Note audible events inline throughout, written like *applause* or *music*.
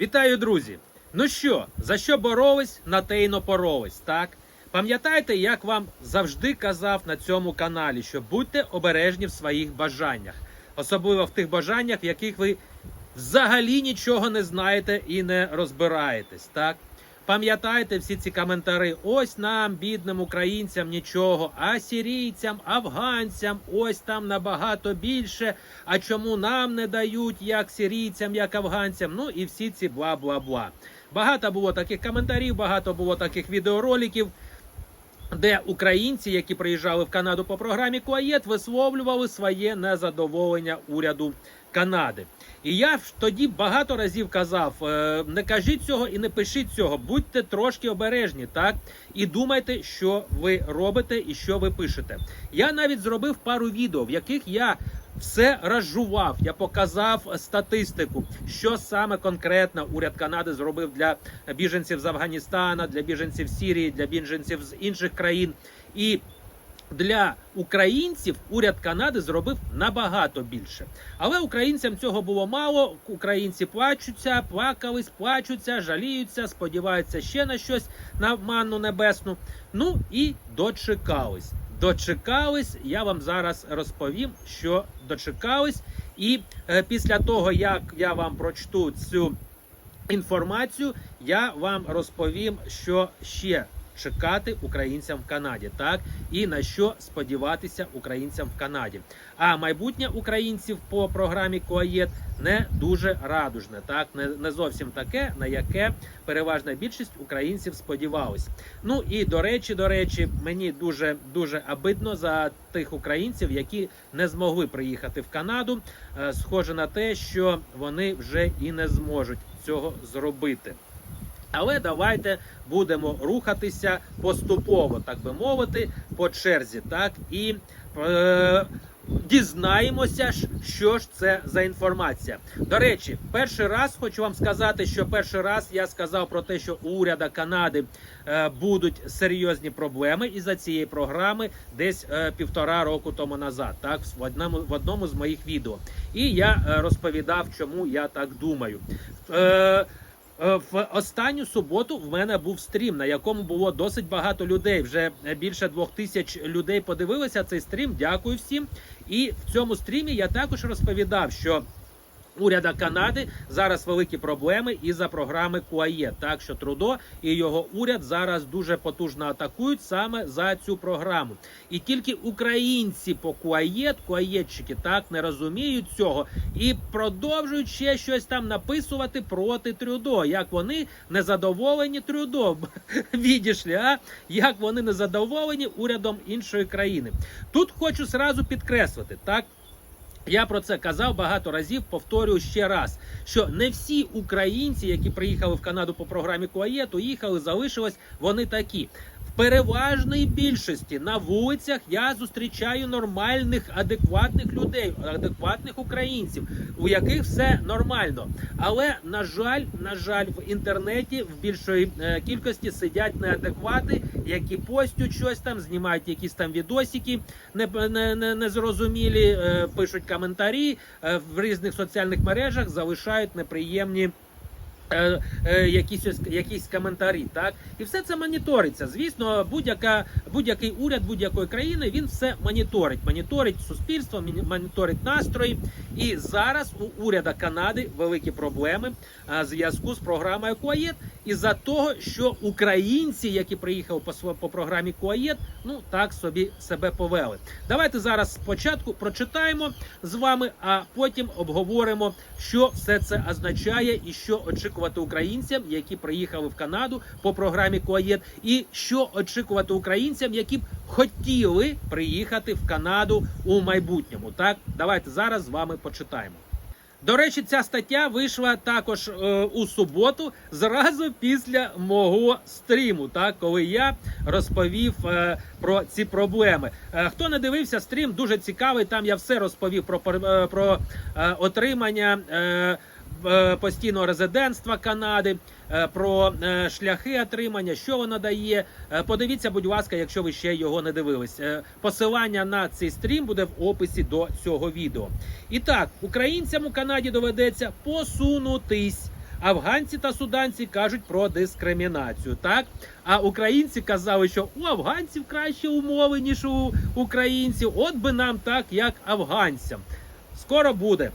Вітаю, друзі! Ну що, за що боролись, на те й напоролись, так? Пам'ятаєте, як вам завжди казав на цьому каналі, що будьте обережні в своїх бажаннях, особливо в тих бажаннях, в яких ви взагалі нічого не знаєте і не розбираєтесь, так? Пам'ятайте всі ці коментарі. Ось нам, бідним українцям, нічого, а сірійцям, афганцям, ось там набагато більше. А чому нам не дають як сірійцям, як афганцям? Ну і всі ці бла бла бла. Багато було таких коментарів, багато було таких відеороликів. Де українці, які приїжджали в Канаду по програмі Куаєт, висловлювали своє незадоволення уряду Канади. І я тоді багато разів казав: е, не кажіть цього і не пишіть цього, будьте трошки обережні, так і думайте, що ви робите і що ви пишете. Я навіть зробив пару відео, в яких я все розжував. Я показав статистику, що саме конкретно уряд Канади зробив для біженців з Афганістана, для біженців Сірії, для біженців з інших країн. І для українців уряд Канади зробив набагато більше. Але українцям цього було мало. Українці плачуться, плакались, плачуться, жаліються, сподіваються ще на щось на манну небесну. Ну і дочекались. Дочекались, я вам зараз розповім, що дочекались. І е, після того, як я вам прочту цю інформацію, я вам розповім, що ще чекати українцям в Канаді, так і на що сподіватися українцям в Канаді. А майбутнє українців по програмі Коаєт не дуже радужне, так не, не зовсім таке, на яке переважна більшість українців сподівалась. Ну і до речі, до речі, мені дуже дуже обидно за тих українців, які не змогли приїхати в Канаду. Е, Схоже на те, що вони вже і не зможуть цього зробити. Але давайте будемо рухатися поступово, так би мовити, по черзі, так і е, дізнаємося, що ж це за інформація. До речі, перший раз хочу вам сказати, що перший раз я сказав про те, що у уряда Канади е, будуть серйозні проблеми із-за цієї програми десь е, півтора року тому назад, так в одному в одному з моїх відео. І я е, розповідав, чому я так думаю. Е, В останню суботу в мене був стрім, на якому було досить багато людей. Вже більше двох тисяч людей подивилися цей стрім. Дякую всім. І в цьому стрімі я також розповідав, що. Уряда Канади зараз великі проблеми із за програми Куаєт. Так що Трудо і його уряд зараз дуже потужно атакують саме за цю програму. І тільки українці по Куаєт, куаєтчики так не розуміють цього і продовжують ще щось там написувати проти Трюдо. Як вони незадоволені Трюдо. *laughs* Відійшли, а як вони незадоволені урядом іншої країни. Тут хочу сразу підкреслити так. Я про це казав багато разів. Повторюю ще раз, що не всі українці, які приїхали в Канаду по програмі Куаєту, їхали, залишились вони такі. В переважній більшості на вулицях я зустрічаю нормальних, адекватних людей, адекватних українців, у яких все нормально. Але на жаль, на жаль, в інтернеті в більшої е, кількості сидять неадеквати, які постють щось там, знімають якісь там відосики не, не, не, незрозумілі, е, пишуть коментарі е, в різних соціальних мережах, залишають неприємні. Е, е, Якісь якісь коментарі, так і все це моніториться. Звісно, будь-яка будь-який уряд будь-якої країни він все моніторить. Моніторить суспільство, моніторить настрої. І зараз у уряда Канади великі проблеми а, в зв'язку з програмою Куаєт із-за того, що українці, які приїхали по по програмі Куаєт, ну так собі себе повели. Давайте зараз спочатку прочитаємо з вами, а потім обговоримо, що все це означає і що очікувати українцям, які приїхали в Канаду по програмі Куаєт, і що очікувати українцям, які б хотіли приїхати в Канаду у майбутньому. Так, давайте зараз з вами почитаємо. До речі, ця стаття вийшла також е, у суботу, зразу після мого стріму, так коли я розповів е, про ці проблеми. Е, хто не дивився стрім, дуже цікавий. Там я все розповів про, е, про е, отримання. Е, Постійного резидентства Канади, е, про е, шляхи отримання, що воно дає. Е, Подивіться, будь ласка, якщо ви ще його не дивились. Е, Посилання на цей стрім буде в описі до цього відео. І так, українцям у Канаді доведеться посунутись Афганці та суданці кажуть про дискримінацію. Так, а українці казали, що у афганців кращі умови ніж у українців. От би нам так, як афганцям. Скоро буде.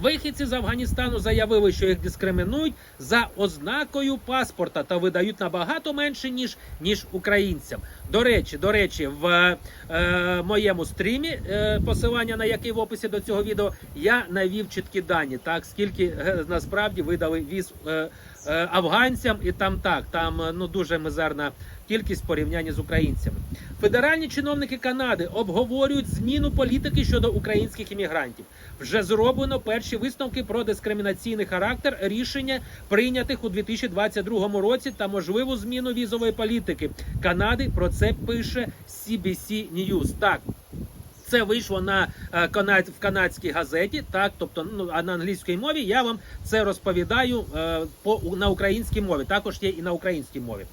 Вихідці з Афганістану заявили, що їх дискримінують за ознакою паспорта та видають набагато менше ніж ніж українцям. До речі, до речі, в е, моєму стрімі, е, посилання на який в описі до цього відео, я навів чіткі дані, так скільки е, насправді видали віз е, е, афганцям, і там так, там е, ну дуже мизерна кількість в порівнянні з українцями. Федеральні чиновники Канади обговорюють зміну політики щодо українських іммігрантів. Вже зроблено перші висновки про дискримінаційний характер рішення прийнятих у 2022 році та можливу зміну візової політики Канади. Про це пише CBC News. Так. Це вийшло на е, канад, в канадській газеті, так тобто ну а на англійській мові я вам це розповідаю е, по на українській мові. Також є і на українській мові.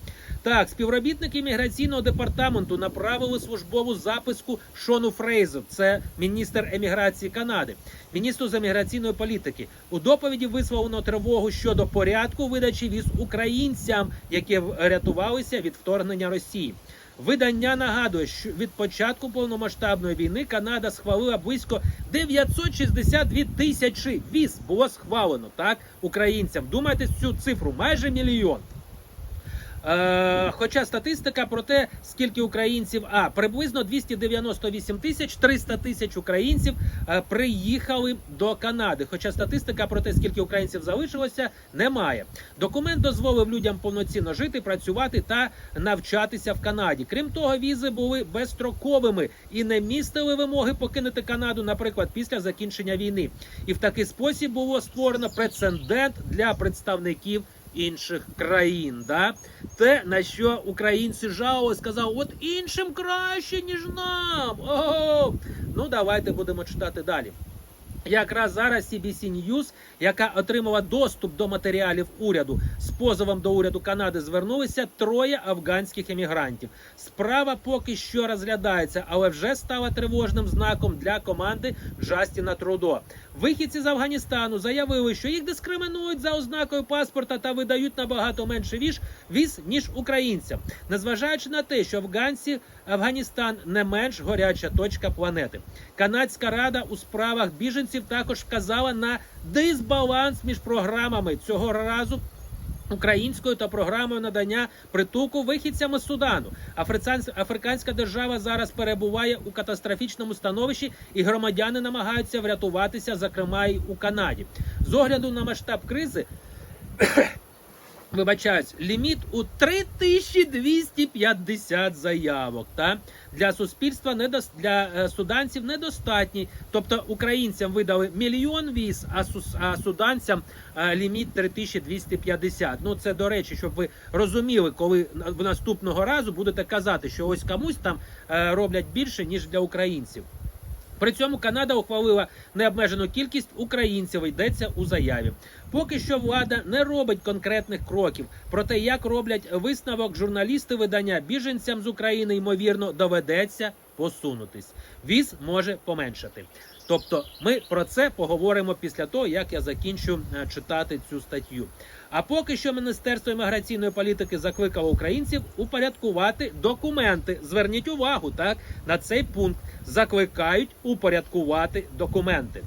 Так, співробітники імміграційного департаменту направили службову записку Шону Фрейзу, це міністр еміграції Канади, міністру з еміграційної політики. У доповіді висловлено тривогу щодо порядку видачі віз українцям, які рятувалися від вторгнення Росії. Видання нагадує, що від початку повномасштабної війни Канада схвалила близько 962 тисячі віз було схвалено так українцям. Думайте цю цифру майже мільйон. Е, хоча статистика про те, скільки українців, а приблизно 298 тисяч 300 тисяч українців е, приїхали до Канади. Хоча статистика про те, скільки українців залишилося, немає. Документ дозволив людям повноцінно жити, працювати та навчатися в Канаді. Крім того, візи були безстроковими і не містили вимоги покинути Канаду, наприклад, після закінчення війни. І в такий спосіб було створено прецедент для представників інших країн. Да? Те, на що українці жало сказав, от іншим краще, ніж нам. Ого! Ну, давайте будемо читати далі. Якраз зараз CBC News, яка отримала доступ до матеріалів уряду з позовом до уряду Канади, звернулися троє афганських емігрантів. Справа поки що розглядається, але вже стала тривожним знаком для команди Джастіна Трудо. Вихідці з Афганістану заявили, що їх дискримінують за ознакою паспорта та видають набагато менше віж віз ніж українцям, незважаючи на те, що афганці Афганістан не менш горяча точка планети. Канадська рада у справах біженців також вказала на дисбаланс між програмами цього разу. Українською та програмою надання притулку вихідцями з Судану. Африканська, держава зараз перебуває у катастрофічному становищі, і громадяни намагаються врятуватися, зокрема й у Канаді. З огляду на масштаб кризи. Вибачаюсь, ліміт у 3250 заявок. Та для суспільства недос... для е, суданців недостатній. Тобто українцям видали мільйон віз, а, сус... а суданцям е, ліміт 3250. Ну це до речі, щоб ви розуміли, коли в наступного разу будете казати, що ось комусь там е, роблять більше ніж для українців. При цьому Канада ухвалила необмежену кількість українців, йдеться у заяві. Поки що влада не робить конкретних кроків. Проте, як роблять висновок журналісти видання біженцям з України, ймовірно, доведеться посунутись. Віз може поменшати. Тобто, ми про це поговоримо після того, як я закінчу е, читати цю статтю. А поки що Міністерство імміграційної політики закликало українців упорядкувати документи. Зверніть увагу так на цей пункт. Закликають упорядкувати документи.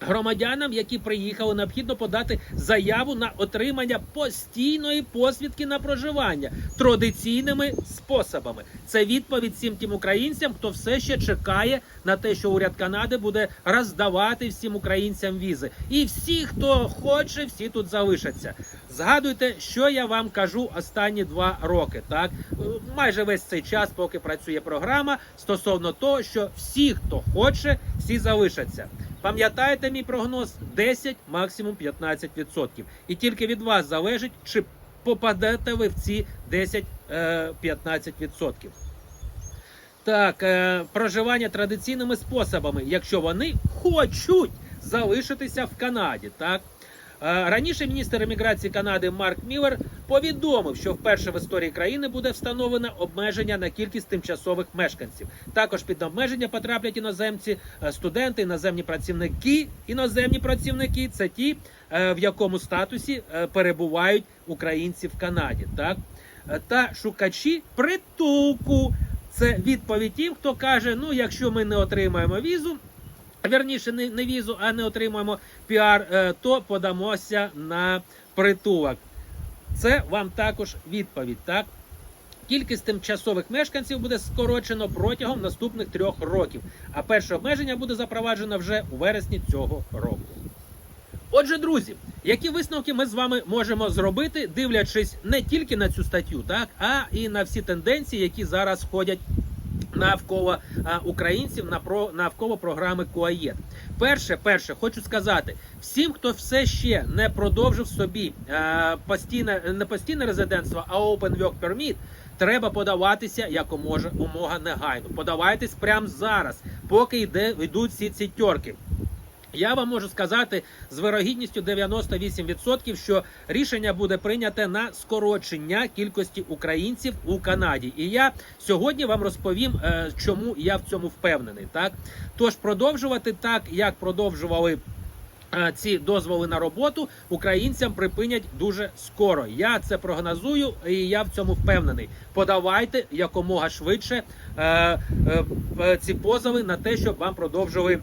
Громадянам, які приїхали, необхідно подати заяву на отримання постійної посвідки на проживання традиційними способами. Це відповідь всім тим українцям, хто все ще чекає на те, що уряд Канади буде роздавати всім українцям візи. І всі, хто хоче, всі тут залишаться. Згадуйте, що я вам кажу останні два роки. Так майже весь цей час, поки працює програма, стосовно того, що всі, хто хоче, всі залишаться. Пам'ятаєте мій прогноз 10, максимум 15%. І тільки від вас залежить, чи попадете ви в ці 10-15%. Так, е, проживання традиційними способами, якщо вони хочуть залишитися в Канаді. Так. Е, Раніше міністр еміграції Канади Марк Міллер повідомив, що вперше в історії країни буде встановлено обмеження на кількість тимчасових мешканців. Також під обмеження потраплять іноземці, е, студенти, іноземні працівники. Іноземні працівники це ті, е, в якому статусі перебувають українці в Канаді. Так та шукачі притулку. Це відповідь тим, хто каже: ну, якщо ми не отримаємо візу, верніше не, не візу, а не отримаємо піар, е, то подамося на притулок. Це вам також відповідь, так? Кількість тимчасових мешканців буде скорочено протягом наступних трьох років, а перше обмеження буде запроваджено вже у вересні цього року. Отже, друзі, які висновки ми з вами можемо зробити, дивлячись не тільки на цю статтю, так а і на всі тенденції, які зараз ходять навколо а, українців навколо програми КУАЄД. Перше, перше, хочу сказати всім, хто все ще не продовжив собі постійне не постійне резидентство, а Open Work Permit, Треба подаватися якомога умога негайно. Подавайтесь прямо зараз, поки йде йдуть всі ці тьорки. Я вам можу сказати з вирогідністю 98%, що рішення буде прийняте на скорочення кількості українців у Канаді. І я сьогодні вам розповім, е, чому я в цьому впевнений. Так, тож продовжувати так, як продовжували. е, Ці дозволи на роботу українцям припинять дуже скоро. Я це прогнозую, і я в цьому впевнений. Подавайте якомога швидше е, ці позови на те, щоб вам продовжили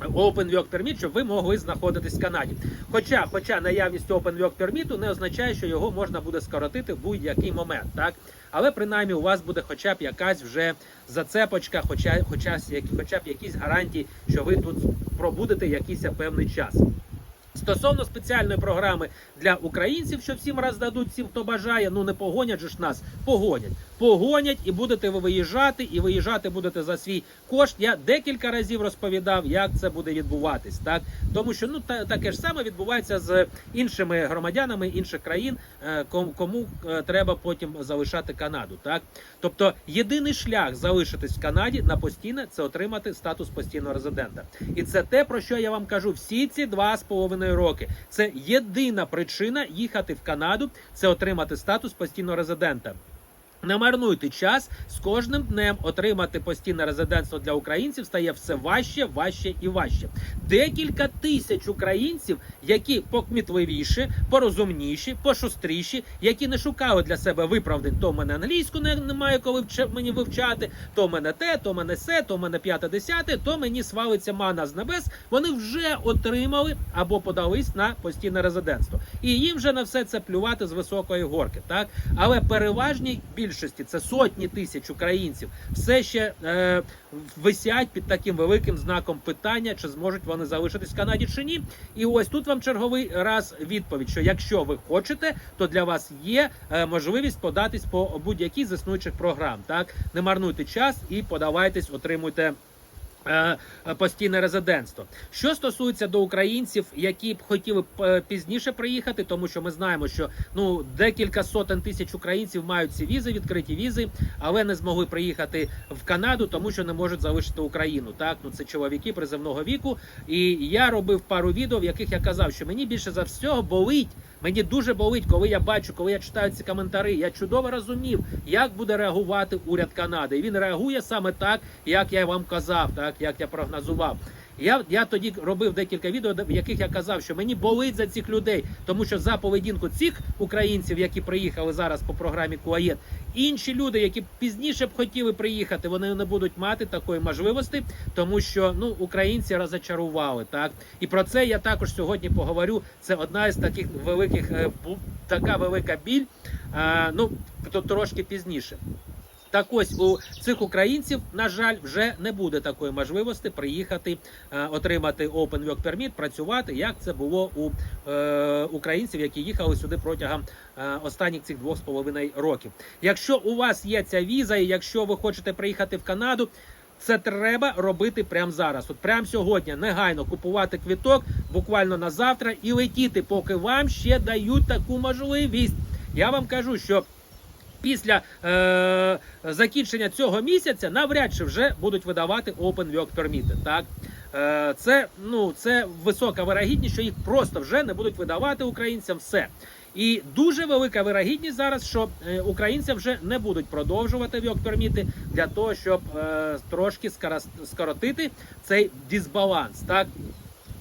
Open Work Permit, щоб ви могли знаходитись в Канаді. Хоча, хоча наявність Open Work Permit не означає, що його можна буде скоротити в будь-який момент, так? Але принаймні у вас буде хоча б якась вже зацепочка, хоча, хоча, хоча б якісь гарантії, що ви тут пробудете якийсь певний час. Стосовно спеціальної програми для українців, що всім роздадуть всім, хто бажає, ну не погонять ж нас, погонять. Погонять і будете ви виїжджати, і виїжджати будете за свій кошт. Я декілька разів розповідав, як це буде відбуватись, так тому що ну та, таке ж саме відбувається з іншими громадянами інших країн, е, кому е, треба потім залишати Канаду. Так, тобто єдиний шлях залишитись в Канаді на постійне це отримати статус постійного резидента, і це те про що я вам кажу всі ці два з половиною роки. Це єдина причина їхати в Канаду, це отримати статус постійного резидента. Не марнуйте час з кожним днем отримати постійне резидентство для українців стає все важче, важче і важче. Декілька тисяч українців, які покмітливіші, порозумніші, пошустріші, які не шукали для себе виправдань, то в мене англійську не, немає коли вче- мені вивчати, то в мене те, то в мене се, то в мене п'яте десяте, то мені свалиться мана з небес. Вони вже отримали або подались на постійне резидентство, і їм вже на все це плювати з високої горки. Так, але переважній більшості це сотні тисяч українців, все ще е, висять під таким великим знаком питання, чи зможуть вони залишитись в Канаді чи ні. І ось тут вам черговий раз відповідь: що якщо ви хочете, то для вас є е, можливість податись по будь-якій з існуючих програм. Так не марнуйте час і подавайтесь, отримуйте. Е, е, Постійне резидентство. Що стосується до українців, які б хотіли б е, пізніше приїхати, тому що ми знаємо, що ну декілька сотень тисяч українців мають ці візи, відкриті візи, але не змогли приїхати в Канаду, тому що не можуть залишити Україну. Так, ну це чоловіки приземного віку. І я робив пару відео, в яких я казав, що мені більше за всього болить. Мені дуже болить, коли я бачу, коли я читаю ці коментарі. Я чудово розумів, як буде реагувати уряд Канади. І він реагує саме так, як я вам казав, так як я прогнозував. Я, я тоді робив декілька відео, в яких я казав, що мені болить за цих людей, тому що за поведінку цих українців, які приїхали зараз по програмі КУАЄД, інші люди, які пізніше б хотіли приїхати, вони не будуть мати такої можливості, тому що ну українці розочарували. Так і про це я також сьогодні поговорю. Це одна із таких великих е, така велика біль. А, ну то трошки пізніше. Так ось у цих українців, на жаль, вже не буде такої можливості приїхати, е, отримати Open Work Permit, працювати, як це було у е, українців, які їхали сюди протягом е, останніх цих двох з половиною років. Якщо у вас є ця віза, і якщо ви хочете приїхати в Канаду. Це треба робити прямо зараз. От прямо сьогодні негайно купувати квіток буквально на завтра і летіти, поки вам ще дають таку можливість. Я вам кажу, що після е, закінчення цього місяця навряд чи вже будуть видавати Open Work Permit. Так е, це ну це висока вирогідність, що їх просто вже не будуть видавати українцям. Все. І дуже велика вирогідність зараз, що е, українці вже не будуть продовжувати вьокперміти для того, щоб е, трошки скоротити цей дисбаланс. Так?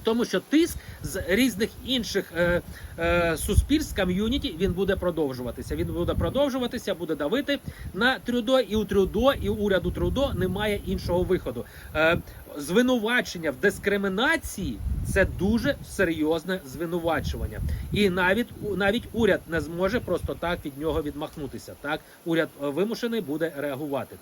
Тому що тиск з різних інших е, е, суспільств ком'юніті він буде продовжуватися. Він буде продовжуватися, буде давити на Трюдо, і у Трюдо, і у уряду Трюдо немає іншого виходу. Е, звинувачення в дискримінації це дуже серйозне звинувачування, і навіть навіть уряд не зможе просто так від нього відмахнутися. Так уряд е, вимушений буде реагувати.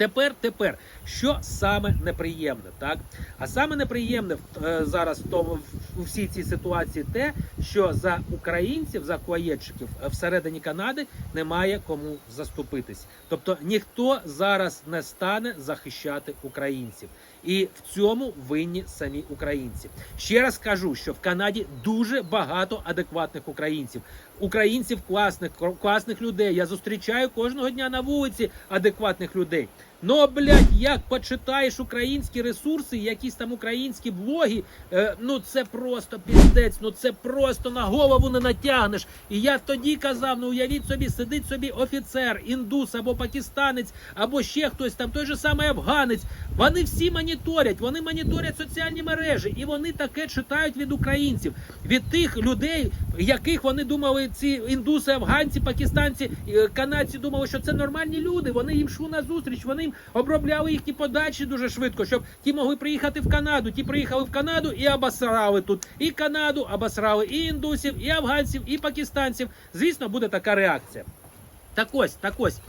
Тепер, тепер, що саме неприємне, так? А саме неприємне е, зараз в тому в- всій цій ситуації те, що за українців, за куаєтчиків е, всередині Канади немає кому заступитись. Тобто ніхто зараз не стане захищати українців. І в цьому винні самі українці. Ще раз кажу, що в Канаді дуже багато адекватних українців. Українців класних, класних людей. Я зустрічаю кожного дня на вулиці адекватних людей. Ну, блядь, як почитаєш українські ресурси, якісь там українські блоги, е, ну це просто піздець, ну це просто на голову не натягнеш. І я тоді казав: ну уявіть собі, сидить собі офіцер, індус або пакистанець, або ще хтось там, той же самий афганець. Вони всі моніторять, вони моніторять соціальні мережі, і вони таке читають від українців, від тих людей, яких вони думали, ці індуси, афганці, пакистанці, е, канадці думали, що це нормальні люди. Вони їм йшли на зустріч, вони їм обробляли їхні подачі дуже швидко, щоб ті могли приїхати в Канаду. Ті приїхали в Канаду і обосрали тут і Канаду, обосрали і індусів, і афганців, і пакистанців. Звісно, буде така реакція. Так ось, так ось.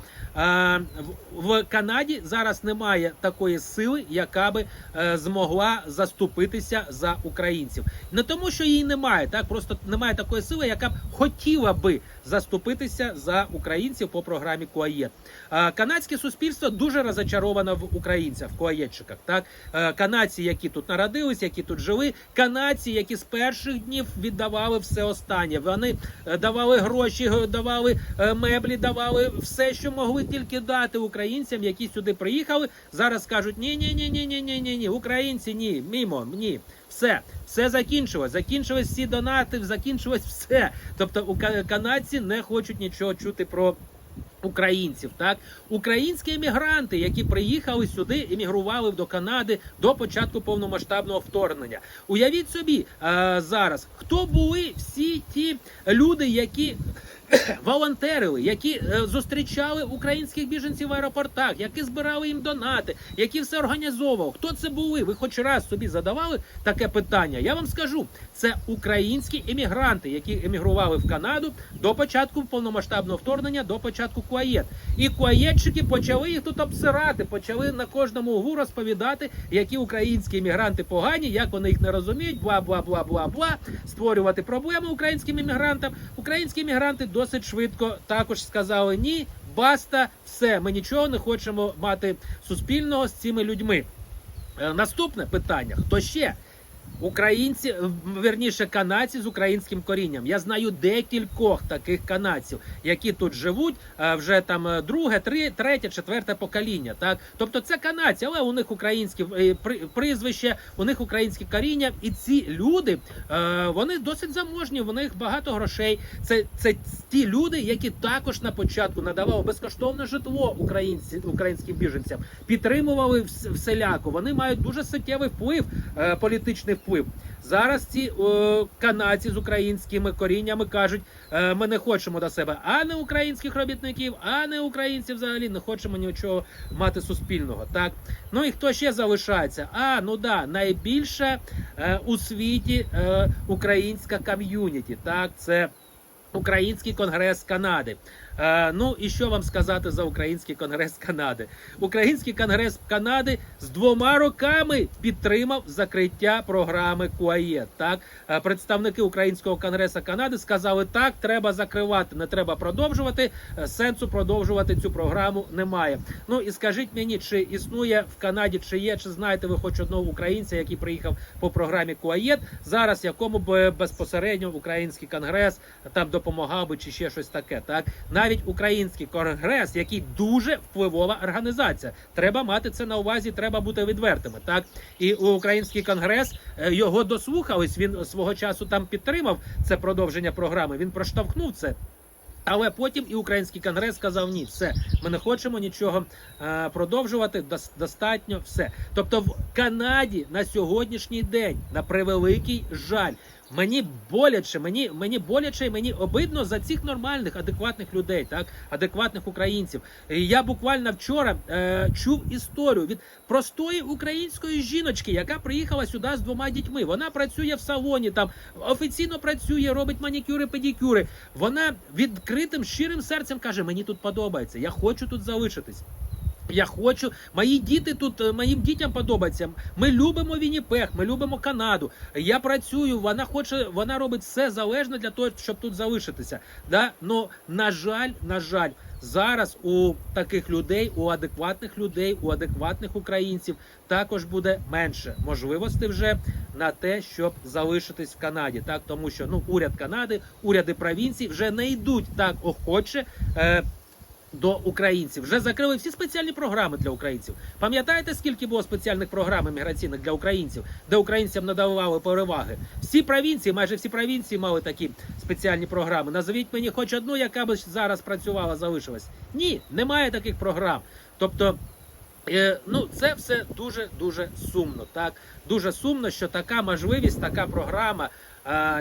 В, Канаді зараз немає такої сили, яка би е, змогла заступитися за українців. Не тому, що її немає, так просто немає такої сили, яка б хотіла би заступитися за українців по програмі Куаєт. А, канадське суспільство дуже розочаровано в українцях, в куаєтчиках. Так Е, канадці, які тут народились, які тут жили, канадці, які з перших днів віддавали все останнє. Вони е, давали гроші, давали меблі, давали все, що могли тільки дати українцям, які сюди приїхали. Зараз кажуть: ні, ні, ні, ні, ні, ні, ні, ні, українці, ні, мімо, ні. Все, все закінчилось. Закінчилось всі донати, закінчилось все. Тобто, у канадці не хочуть нічого чути про. Українців, так українські емігранти, які приїхали сюди, емігрували до Канади до початку повномасштабного вторгнення. Уявіть собі е, зараз, хто були всі ті люди, які *coughs* волонтерили, які е, зустрічали українських біженців в аеропортах, які збирали їм донати, які все організовував. Хто це були? Ви хоч раз собі задавали таке питання? Я вам скажу, це українські емігранти, які емігрували в Канаду до початку повномасштабного вторгнення, до початку Куаєт. І куаєтчики почали їх тут обсирати, почали на кожному углу розповідати, які українські емігранти погані, як вони їх не розуміють, бла бла бла бла бла, створювати проблеми українським емігрантам. Українські емігранти досить швидко також сказали ні. Баста, все, ми нічого не хочемо мати суспільного з цими людьми. Е, Наступне питання: хто ще? Українці, верніше канадці з українським корінням. Я знаю декількох таких канадців, які тут живуть е, вже там е, друге, три, третє, четверте покоління. Так, тобто це канадці, але у них українські е, прізвище, у них українське коріння, і ці люди вони досить заможні. У них багато грошей. Це, це ті люди, які також на початку надавали безкоштовне житло українці, українським біженцям, підтримували вс- всіляко. Вони мають дуже суттєвий вплив, політичний вплив. Зараз ці е, канадці з українськими коріннями кажуть, е, ми не хочемо до себе а не українських робітників, а не українців взагалі не хочемо нічого мати суспільного. Так ну і хто ще залишається? А ну да, найбільша е, у світі е, українська ком'юніті. Так, це Український конгрес Канади. Е, ну і що вам сказати за Український конгрес Канади? Український конгрес Канади з двома роками підтримав закриття програми Куаєт. Так, Е, представники Українського конгресу Канади сказали, так треба закривати, не треба продовжувати. Е, Сенсу продовжувати цю програму немає. Ну і скажіть мені, чи існує в Канаді, чи є, чи знаєте ви хоч одного українця, який приїхав по програмі Куаєт, зараз якому б безпосередньо український конгрес там допомагав би чи ще щось таке. Так навіть навіть український конгрес, який дуже впливова організація. Треба мати це на увазі, треба бути відвертими. Так і український конгрес е, його дослухались. Він свого часу там підтримав це продовження програми. Він проштовхнув це. Але потім і український конгрес сказав ні, все, ми не хочемо нічого е, продовжувати. дос- достатньо все. Тобто в Канаді на сьогоднішній день, на превеликий жаль, мені боляче, мені, мені боляче, і мені обидно за цих нормальних, адекватних людей, так адекватних українців. Я буквально вчора е, чув історію від простої української жіночки, яка приїхала сюди з двома дітьми. Вона працює в салоні, там офіційно працює, робить манікюри, педикюри. Вона відкритим щирим серцем каже: Мені тут подобається, я хочу тут залишитись. Я хочу, мої діти тут, е, моїм дітям подобається. Ми любимо Вінніпех, ми любимо Канаду. Я працюю, вона хоче, вона робить все залежно для того, щоб тут залишитися. Да? Ну, на жаль, на жаль, зараз у таких людей, у адекватних людей, у адекватних українців також буде менше можливостей вже на те, щоб залишитись в Канаді. Так, тому що ну уряд Канади, уряди провінцій вже не йдуть так охоче. Е, до українців вже закрили всі спеціальні програми для українців. Пам'ятаєте, скільки було спеціальних програм міграційних для українців, де українцям надавали переваги? Всі провінції, майже всі провінції мали такі спеціальні програми. Назвіть мені хоч одну, яка б зараз працювала, залишилась. Ні, немає таких програм. Тобто. Е, ну, це все дуже дуже сумно. Так дуже сумно, що така можливість, така програма,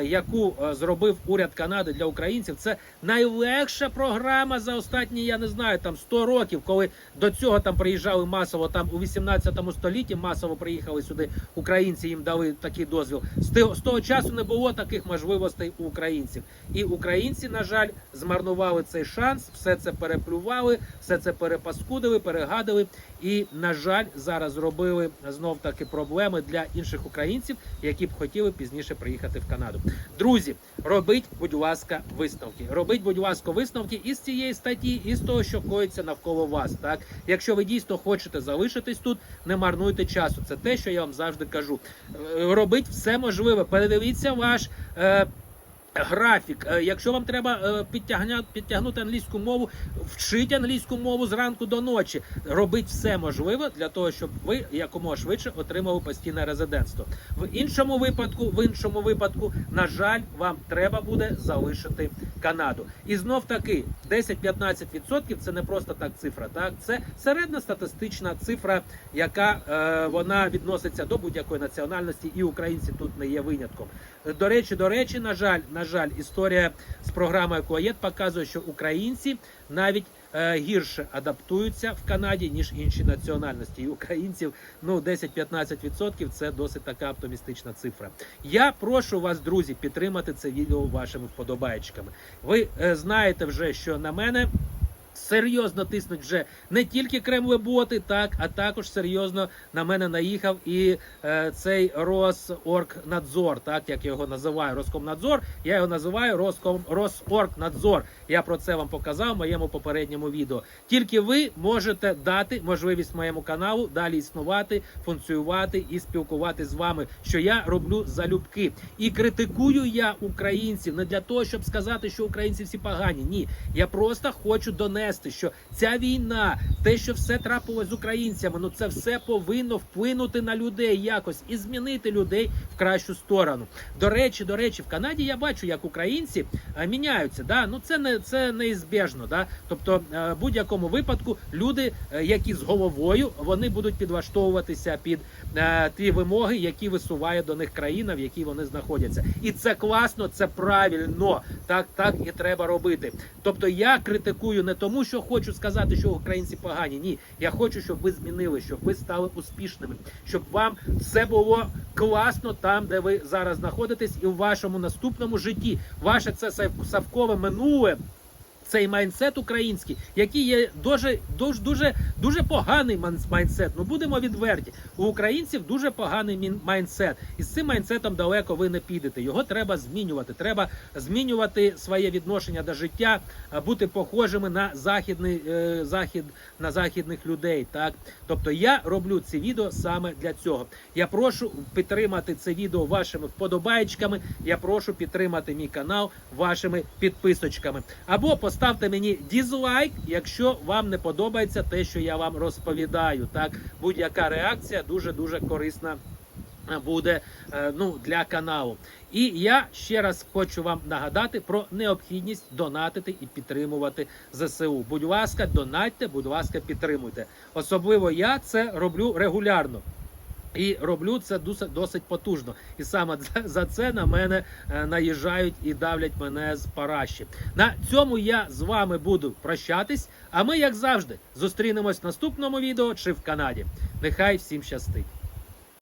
яку е, зробив уряд Канади для українців, це найлегша програма за останні, я не знаю, там 100 років, коли до цього там приїжджали масово, там у 18 столітті масово приїхали сюди українці, їм дали такий дозвіл. З того часу не було таких можливостей у українців. І українці, на жаль, змарнували цей шанс, все це переплювали, все це перепаскудили, перегадили. І, на жаль, зараз зробили знов таки проблеми для інших українців, які б хотіли пізніше приїхати в Канаду. Друзі, робіть, будь ласка, висновки. Робіть, будь ласка, висновки із цієї статті, і з того, що коїться навколо вас. Так, якщо ви дійсно хочете залишитись тут, не марнуйте часу. Це те, що я вам завжди кажу. Е, Робіть все можливе. Передивіться ваш. Е, Графік, Е, якщо вам треба е, підтягнути англійську мову, вчіть англійську мову зранку до ночі. Робіть все можливе для того, щоб ви якомога швидше отримали постійне резидентство. В іншому випадку, в іншому випадку, на жаль, вам треба буде залишити Канаду. І знов таки 10-15% це не просто так цифра. Так, це середня статистична цифра, яка е, вона відноситься до будь-якої національності, і українці тут не є винятком. До речі, до речі, на жаль, на жаль, історія з програмою Коєт показує, що українці навіть е, гірше адаптуються в Канаді ніж інші національності. І українців ну 10-15% це досить така оптимістична цифра. Я прошу вас, друзі, підтримати це відео вашими вподобайчиками. Ви е, знаєте вже, що на мене. Серйозно тиснуть вже не тільки кремлеботи, так а також серйозно на мене наїхав і е, цей Росоргнадзор, так як його називаю, Роскомнадзор. Я його називаю Роском Росоргнадзор. Я про це вам показав в моєму попередньому відео. Тільки ви можете дати можливість моєму каналу далі існувати, функціювати і спілкувати з вами, що я роблю залюбки. І критикую я українців не для того, щоб сказати, що українці всі погані. Ні, я просто хочу донести, що ця війна, те, що все трапилось з українцями, ну це все повинно вплинути на людей якось і змінити людей в кращу сторону. До речі, до речі, в Канаді я бачу, як українці е, міняються. Да? Ну це не це неізбіжно. Да? Тобто, е, в будь-якому випадку люди, е, які з головою, вони будуть підлаштовуватися під ті вимоги, які висуває до них країна, в якій вони знаходяться. І це класно, це правильно. Так, так і треба робити. Тобто я критикую не тому, що хочу сказати, що українці погані. Ні, я хочу, щоб ви змінили, щоб ви стали успішними, щоб вам все було класно там, де ви зараз знаходитесь, і в вашому наступному житті. Ваше це сав- савкове минуле. Цей майндсет український, який є дуже дуже дуже дуже поганий майндсет. Ну будемо відверті. У українців дуже поганий майндсет, і з цим майндсетом далеко ви не підете. Його треба змінювати. Треба змінювати своє відношення до життя, бути похожими на західний е, захід на західних людей. Так, тобто я роблю ці відео саме для цього. Я прошу підтримати це відео вашими вподобайчиками. Я прошу підтримати мій канал вашими підписочками або поставити поставте мені дізлайк, якщо вам не подобається те, що я вам розповідаю. Так, будь-яка реакція дуже дуже корисна буде е, ну, для каналу. І я ще раз хочу вам нагадати про необхідність донатити і підтримувати ЗСУ. Будь ласка, донатьте, будь ласка, підтримуйте. Особливо я це роблю регулярно. І роблю це досить, потужно. І саме за- за це на мене е, наїжджають і давлять мене з параші. На цьому я з вами буду прощатись. А ми, як завжди, зустрінемось в наступному відео чи в Канаді. Нехай всім щастить!